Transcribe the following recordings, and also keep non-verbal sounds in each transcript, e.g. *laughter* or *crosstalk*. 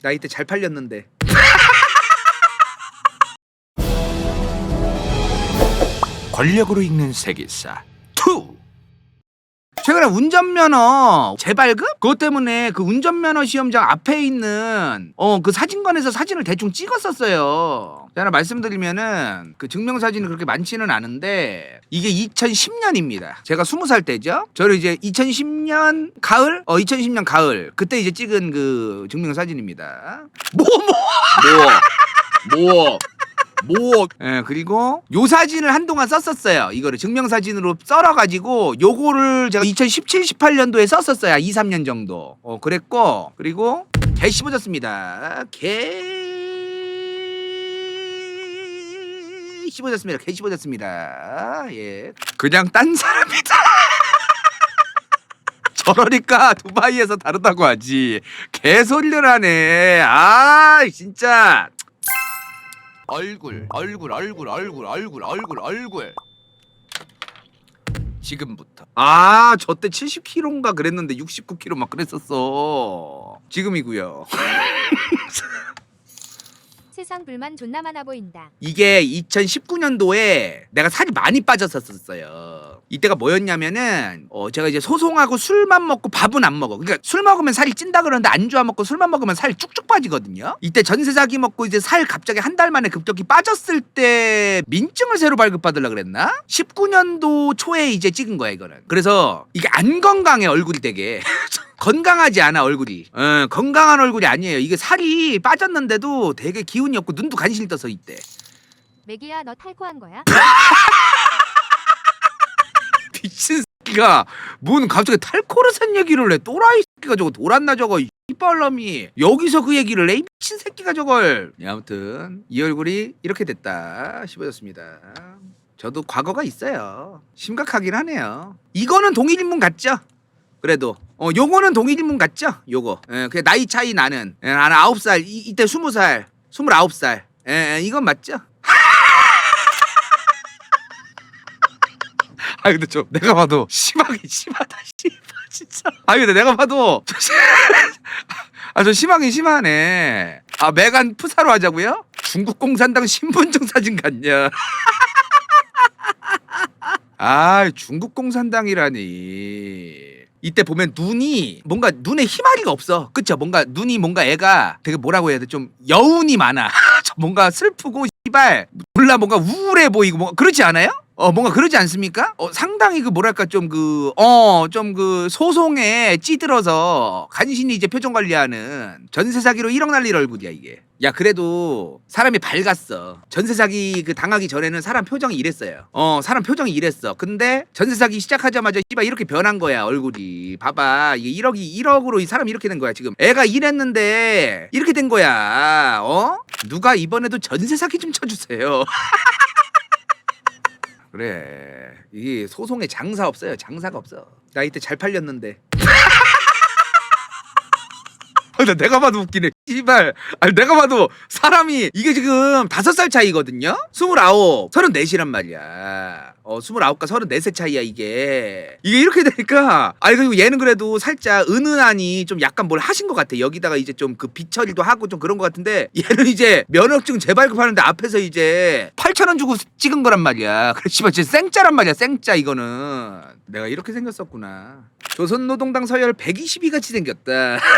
나 이때 잘 팔렸는데. 권력으로 읽는 세계사 2 최근에 운전면허 재발급? 그것 때문에 그 운전면허 시험장 앞에 있는 어 그 사진관에서 사진을 대충 찍었었어요. 자, 하나 말씀드리면은 그 증명사진이 그렇게 많지는 않은데 이게 2010년입니다. 제가 20살 때죠. 저를 이제 2010년 가을? 어 2010년 가을 그때 이제 찍은 그 증명사진입니다. 뭐 뭐? 뭐? 뭐? 뭐? 예, 그리고 요 사진을 한동안 썼었어요. 이거를 증명사진으로 썰어가지고 요거를 제가 2017, 18년도에 썼었어요. 2, 3년 정도. 어, 그랬고, 그리고 개 씹어졌습니다. 개 씹어졌습니다. 개 씹어졌습니다. 예. 그냥 딴 사람이다. *laughs* 저러니까 두바이에서 다르다고 하지. 개소리를 하네. 아, 진짜. 얼굴, 얼굴, 얼굴, 얼굴, 얼굴, 얼굴, 얼굴. 지금부터. 아, 저 때 70kg인가 그랬는데 69kg 막 그랬었어. 지금이고요. *laughs* 세상 불만 존나 많아 보인다. 이게 2019년도에 내가 살이 많이 빠졌었어요. 이때가 뭐였냐면은 어 제가 이제 소송하고 술만 먹고 밥은 안 먹어. 그러니까 술 먹으면 살이 찐다 그러는데 안주 안 먹고 술만 먹으면 살이 쭉쭉 빠지거든요. 이때 전세 사기 먹고 이제 살 갑자기 한 달 만에 급격히 빠졌을 때 민증을 새로 발급받으려 그랬나? 19년도 초에 이제 찍은 거야 이거는. 그래서 이게 안 건강해 얼굴이 되게. *laughs* 건강하지 않아 얼굴이. 어, 건강한 얼굴이 아니에요. 이게 살이 빠졌는데도 되게 기운이 없고 눈도 간신히 떠서 이때. 맥이야 너 탈코한 거야? *laughs* 미친 새끼가. 뭔 갑자기 탈코르산 얘기를 해? 또라이 새끼가 저거 돌았나 저거 이빨놈이. 여기서 그 얘기를 해? 이 미친 새끼가 저걸. 예, 아무튼 이 얼굴이 이렇게 됐다 싶어졌습니다. 저도 과거가 있어요. 심각하긴 하네요. 이거는 동일인물 같죠? 그래도 어 요거는 동일인물 같죠? 요거. 예, 그 나이 차이 나는. 예, 나는 아홉 살 이, 이때 스무 살 스물아홉 살. 예, 예, 이건 맞죠? *laughs* 아 근데 좀 내가 봐도 심하게 심하다 씨발 진짜. 아 근데 내가 봐도 *laughs* 아 저 심하게 심하네. 아 메간 푸사로 하자고요? 중국 공산당 신분증 사진 같냐? *laughs* 아 중국 공산당이라니 이때 보면 눈이 뭔가 눈에 희마리가 없어. 그쵸? 뭔가 눈이 뭔가 애가 되게 뭐라고 해야 돼? 좀 여운이 많아. *laughs* 저 뭔가 슬프고 씨발. 몰라 뭔가 우울해 보이고 뭔가 그렇지 않아요? 어 뭔가 그러지 않습니까? 어 상당히 그 뭐랄까 좀 그 어 좀 그 소송에 찌들어서 간신히 이제 표정 관리하는 전세 사기로 1억 날릴 얼굴이야 이게. 야 그래도 사람이 밝았어. 전세 사기 그 당하기 전에는 사람 표정이 이랬어요. 어 사람 표정이 이랬어. 근데 전세 사기 시작하자마자 씨발 이렇게 변한 거야 얼굴이. 봐봐 이게 1억이 1억으로 이 사람이 이렇게 된 거야 지금. 애가 일했는데 이렇게 된 거야. 어? 누가 이번에도 전세 사기 좀 쳐주세요. *laughs* 그래. 이게 소송에 장사 없어요. 장사가 없어. 나 이때 잘 팔렸는데. *laughs* 아, 나 내가 봐도 웃기네. 씨발. 아니 내가 봐도 사람이 이게 지금 다섯 살 차이거든요? 스물아홉 서른넷이란 말이야. 어 스물아홉과 서른넷의 차이야 이게. 이게 이렇게 되니까. 아니 그리고 얘는 그래도 살짝 은은하니 좀 약간 뭘 하신 것 같아. 여기다가 이제 좀그 빗처리도 하고 좀 그런 것 같은데 얘는 이제 면허증 재발급하는데 앞에서 이제 8천 원 주고 찍은 거란 말이야 *laughs* 씨발 진짜 생짜란 말이야 생짜 이거는 내가 이렇게 생겼었구나 조선노동당 서열 120위 같이 생겼다 *laughs*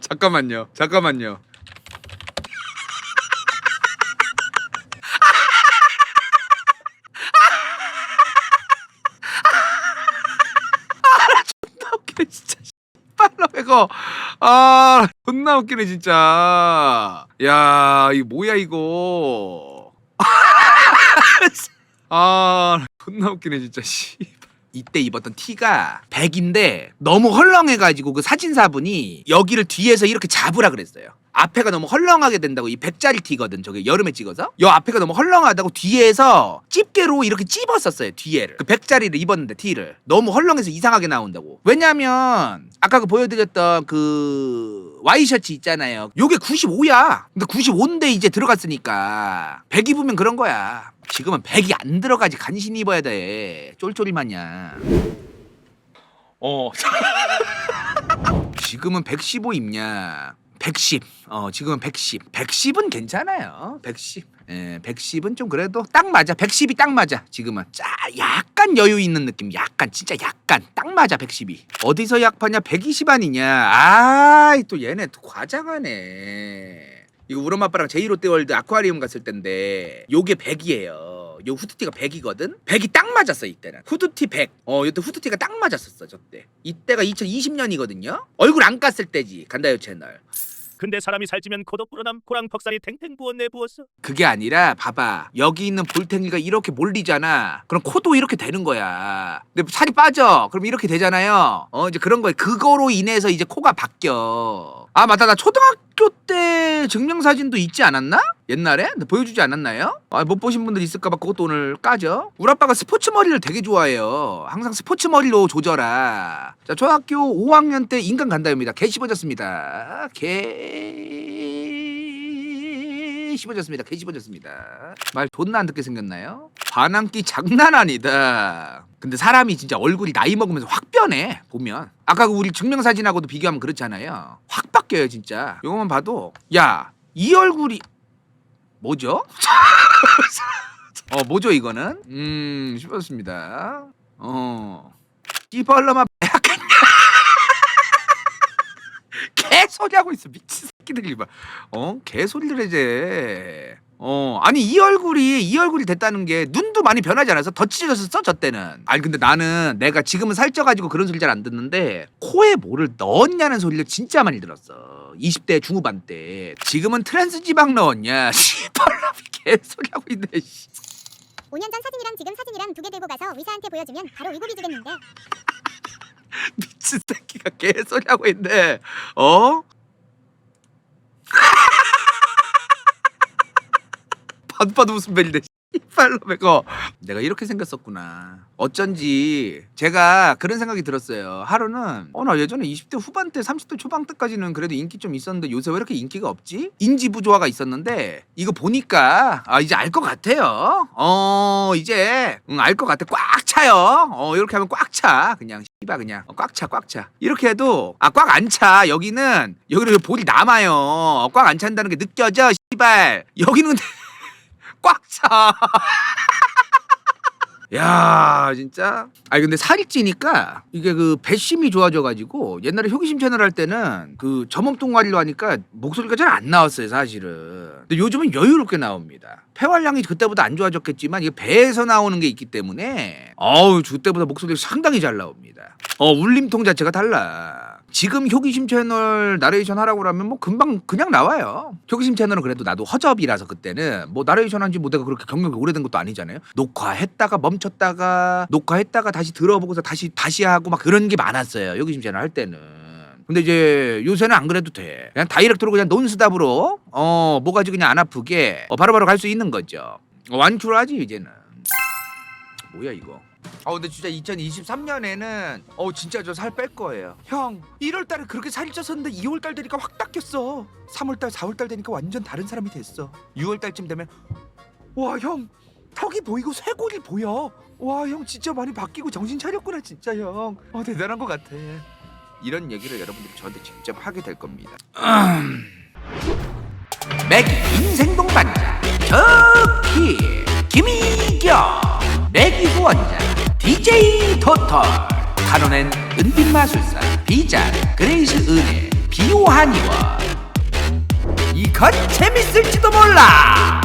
잠깐만요. 잠깐만요. 아, 존나 웃기네 진짜. 빨라 이거. 아, 존나 웃기네 진짜. 야, 이거 뭐야 이거. *laughs* 아, 존나 웃기네 진짜. 씨. 이때 입었던 티가 100인데 너무 헐렁해가지고 그 사진사분이 여기를 뒤에서 이렇게 잡으라 그랬어요. 앞에가 너무 헐렁하게 된다고 이 100짜리 티거든 저게 여름에 찍어서. 요 앞에가 너무 헐렁하다고 뒤에서 집게로 이렇게 찝었었어요 뒤에를. 그 100짜리를 입었는데 티를. 너무 헐렁해서 이상하게 나온다고. 왜냐면 아까 그 보여드렸던 그 와이셔츠 있잖아요. 요게 95야. 근데 95인데 이제 들어갔으니까 100 입으면 그런 거야. 지금은 100이 안 들어가지. 간신히 입어야 돼. 쫄쫄이 마냥. 어. 지금은 115 입냐? 110. 어, 지금은 110. 110은 괜찮아요. 110. 예, 110은 좀 그래도 딱 맞아. 110이 딱 맞아. 지금은. 짜, 약간 여유 있는 느낌. 약간 진짜 약간 딱 맞아. 110이. 어디서 약 파냐? 120 아니냐? 아, 또 얘네 또 과장하네. 이거 우리 엄마 아빠랑 제이롯데월드 아쿠아리움 갔을 텐데 요게 100이에요. 요 후드티가 100이거든. 100이 딱 맞았어 이때는. 후드티 100. 어, 이때 후드티가 딱 맞았었어 저 때. 이때가 2020년이거든요. 얼굴 안 깠을 때지. 간다요 채널. 근데 사람이 살찌면 코도 불어남 코랑 턱살이 탱탱 부었네 부었어. 그게 아니라 봐봐. 여기 있는 볼탱이가 이렇게 몰리잖아. 그럼 코도 이렇게 되는 거야. 근데 살이 빠져. 그럼 이렇게 되잖아요. 어 이제 그런 거야. 그거로 인해서 이제 코가 바뀌어. 아 맞다. 나 초등학교 때 증명사진도 있지 않았나? 옛날에? 보여주지 않았나요? 아, 못 보신 분들 있을까봐 그것도 오늘 까죠 우리 아빠가 스포츠 머리를 되게 좋아해요 항상 스포츠 머리로 조져라 자 초등학교 5학년 때 인간 간다입니다 개 씹어졌습니다 개 씹어졌습니다 개 씹어졌습니다 말 존나 안 듣게 생겼나요? 반항기 장난 아니다 근데 사람이 진짜 얼굴이 나이 먹으면서 확 변해 보면. 아까 그 우리 증명사진하고도 비교하면 그렇잖아요. 확 바뀌어요 진짜. 이거만 봐도 야 이 얼굴이 뭐죠? *laughs* 어 뭐죠 이거는? 음 싶었습니다. 어. 이발라마 약했냐 개소리 하고 있어 미친 새끼들이 봐 어 개소리를 이제 어 아니 이 얼굴이 이 얼굴이 됐다는 게 눈도 많이 변하지 않아서 더 찢어졌었어 저 때는 아니 근데 나는 내가 지금은 살쪄가지고 그런 소리 잘 안 듣는데 코에 뭐를 넣었냐는 소리를 진짜 많이 들었어 20대 중후반 때 지금은 트랜스 지방 넣었냐 씨발라비 개소리 하고 있네 씨. 5년 전 사진이랑 지금 사진이랑 두 개 들고 가서 의사한테 보여주면 바로 위고비 주겠는데 *laughs* 미친 새끼가 개소리 하고 있네. 어? 봐도 봐도 웃음 벨리네. 팔로 배거 내가 이렇게 생겼었구나. 어쩐지 제가 그런 생각이 들었어요. 하루는 어 나 예전에 20대 후반 때 30대 초반 때까지는 그래도 인기 좀 있었는데 요새 왜 이렇게 인기가 없지? 인지 부조화가 있었는데 이거 보니까 아 이제 알 것 같아요. 어 이제 응, 알것 같아. 꽉 차요. 어 이렇게 하면 꽉 차. 그냥 씨바 그냥 어, 꽉 차, 꽉 차. 이렇게 해도 아 꽉 안 차. 여기는 여기는 볼이 남아요. 어, 꽉안 찬다는 게 느껴져. 씨발. 여기는 *laughs* 꽉 차. *laughs* 야 진짜? 아니 근데 살이 찌니까 이게 그 배심이 좋아져가지고 옛날에 효기심 채널 할 때는 그 점업동 관리로 하니까 목소리가 잘 안 나왔어요 사실은. 근데 요즘은 여유롭게 나옵니다. 폐활량이 그때보다 안 좋아졌겠지만 이게 배에서 나오는 게 있기 때문에 어우 그때보다 목소리가 상당히 잘 나옵니다. 어 울림통 자체가 달라 지금 효기심 채널 나레이션 하라고 하면 뭐 금방 그냥 나와요. 효기심 채널은 그래도 나도 허접이라서 그때는 뭐 나레이션 한지 뭐 내가 그렇게 경력이 오래된 것도 아니잖아요. 녹화했다가 멈췄다가 녹화했다가 다시 들어보고서 다시 다시 하고 막 그런 게 많았어요. 효기심 채널 할 때는. 근데 이제 요새는 안 그래도 돼. 그냥 다이렉트로 그냥 논스답으로 어 뭐가지 그냥 안 아프게 어, 바로바로 갈 수 있는 거죠. 어, 완출하지 이제는. 뭐야 이거? 아 근데 진짜 2023년에는 어 진짜 저 살 뺄 거예요. 형 1월 달에 그렇게 살이 쪘었는데 2월 달 되니까 확 닦였어. 3월 달, 4월 달 되니까 완전 다른 사람이 됐어. 6월 달쯤 되면 와 형 턱이 보이고 쇄골이 보여. 와 형 진짜 많이 바뀌고 정신 차렸구나 진짜 형. 어 대단한 것 같아. 이런 얘기를 여러분들이 저한테 직접 하게 될 겁니다. 맥 인생 동반자 터키 김희경 맥이 후원자 DJ 토털. 카노넨 은빛마술사 비자 그레이스 은혜 비오하니원. 이건 재밌을지도 몰라